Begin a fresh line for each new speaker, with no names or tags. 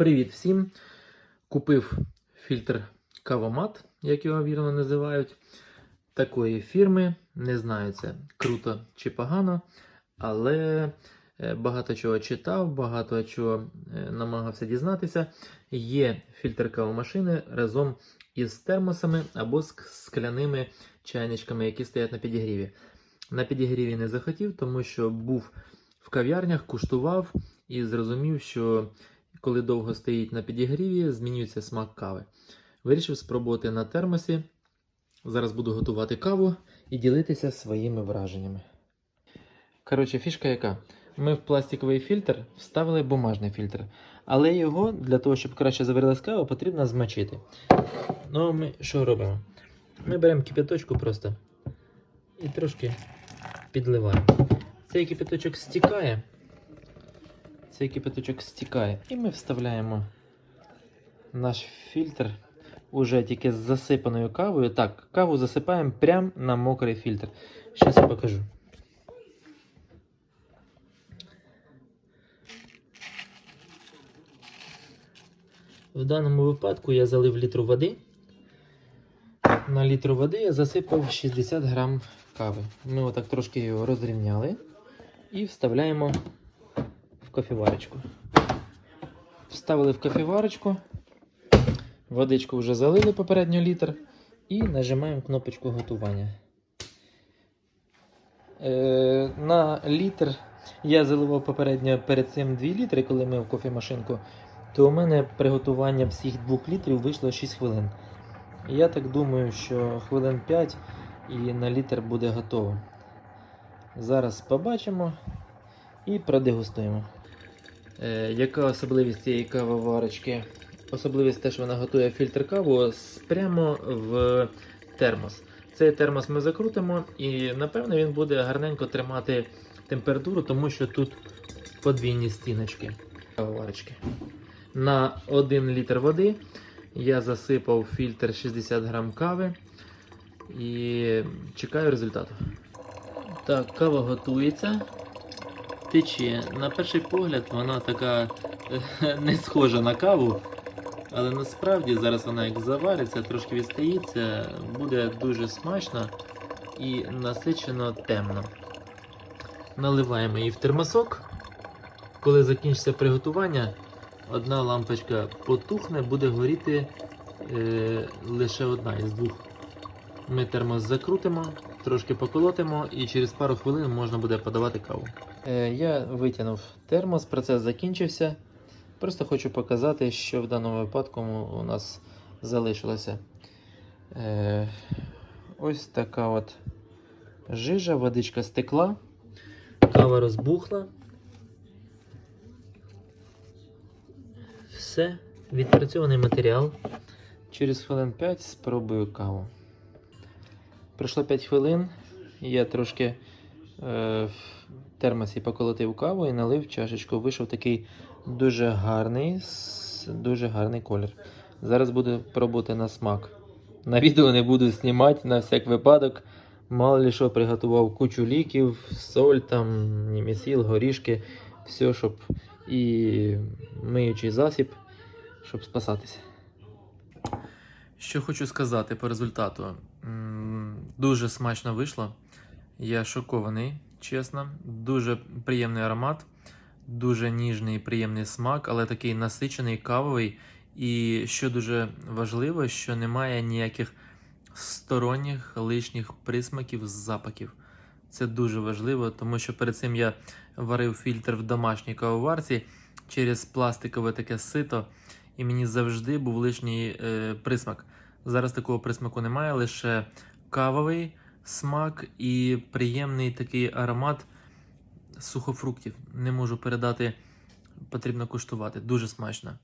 Привіт всім! Купив фільтр Кавомат, як його вірно називають. Такої фірми. Не знаю, це круто чи погано, але е, багато чого читав, багато чого е, намагався дізнатися. Є фільтр кавомашини разом із термосами або з скляними чайничками, які стоять на підігріві. На підігріві не захотів, тому що був в кав'ярнях, куштував і зрозумів, що коли довго стоїть на підігріві, змінюється смак кави. Вирішив спробувати на термосі. Зараз буду готувати каву і ділитися своїми враженнями. Коротше, фішка яка? Ми в пластиковий фільтр вставили бумажний фільтр, але його для того, щоб краще заварилась кава, потрібно змочити. Ну, ми що робимо? Ми беремо кипяточку просто і трошки підливаємо. Цей кипяточок стікає. Цей кипяточок стікає. І ми вставляємо наш фільтр уже тільки з засипаною кавою. Так, каву засипаємо прямо на мокрий фільтр. Зараз я покажу. В даному випадку я залив літру води. На літру води я засипав 60 грам кави. Ми отак трошки його розрівняли і вставляємо в кофеварочку. Вставили в кофеварочку, водичку вже залили попередньо літр і нажимаємо кнопочку готування. Е, на літр я заливав попередньо перед цим 2 літри, коли мив кофемашинку, то у мене приготування всіх 2 літрів вийшло 6 хвилин. Я так думаю, що хвилин 5 і на літр буде готово. Зараз побачимо і продегустуємо. Е, яка особливість цієї кавоварочки? Особливість те, що вона готує фільтр каву прямо в термос. Цей термос ми закрутимо і, напевно, він буде гарненько тримати температуру, тому що тут подвійні стіночки кавоварочки. На 1 літр води я засипав фільтр 60 грам кави і чекаю результату. Так, кава готується. Тече. На перший погляд вона така е, не схожа на каву, але насправді зараз вона як завариться, трошки відстається, буде дуже смачно і насичено темно. Наливаємо її в термосок. Коли закінчиться приготування, одна лампочка потухне, буде горіти е, лише одна із двох. Ми термос закрутимо, трошки поколотимо і через пару хвилин можна буде подавати каву. Е, я витягнув термос, процес закінчився. Просто хочу показати, що в даному випадку у нас залишилося. Е, ось така от жижа, водичка стекла, кава розбухла. Все, відпрацьований матеріал. Через хвилин 5 спробую каву. Пройшло 5 хвилин, я трошки е, в термосі поколотив каву і налив чашечку. Вийшов такий дуже гарний, дуже гарний колір. Зараз буду пробувати на смак. На відео не буду знімати на всяк випадок. Мало ли що приготував кучу ліків, соль, там, німісіл, горішки, все, щоб і миючий засіб, щоб спасатися. Що хочу сказати по результату. Дуже смачно вийшло. Я шокований, чесно. Дуже приємний аромат, дуже ніжний і приємний смак, але такий насичений, кавовий. І що дуже важливо, що немає ніяких сторонніх лишніх присмаків, запахів. Це дуже важливо, тому що перед цим я варив фільтр в домашній кавоварці через пластикове таке сито, і мені завжди був лишній е, присмак. Зараз такого присмаку немає, лише кавовий смак і приємний такий аромат сухофруктів. Не можу передати, потрібно куштувати. Дуже смачно.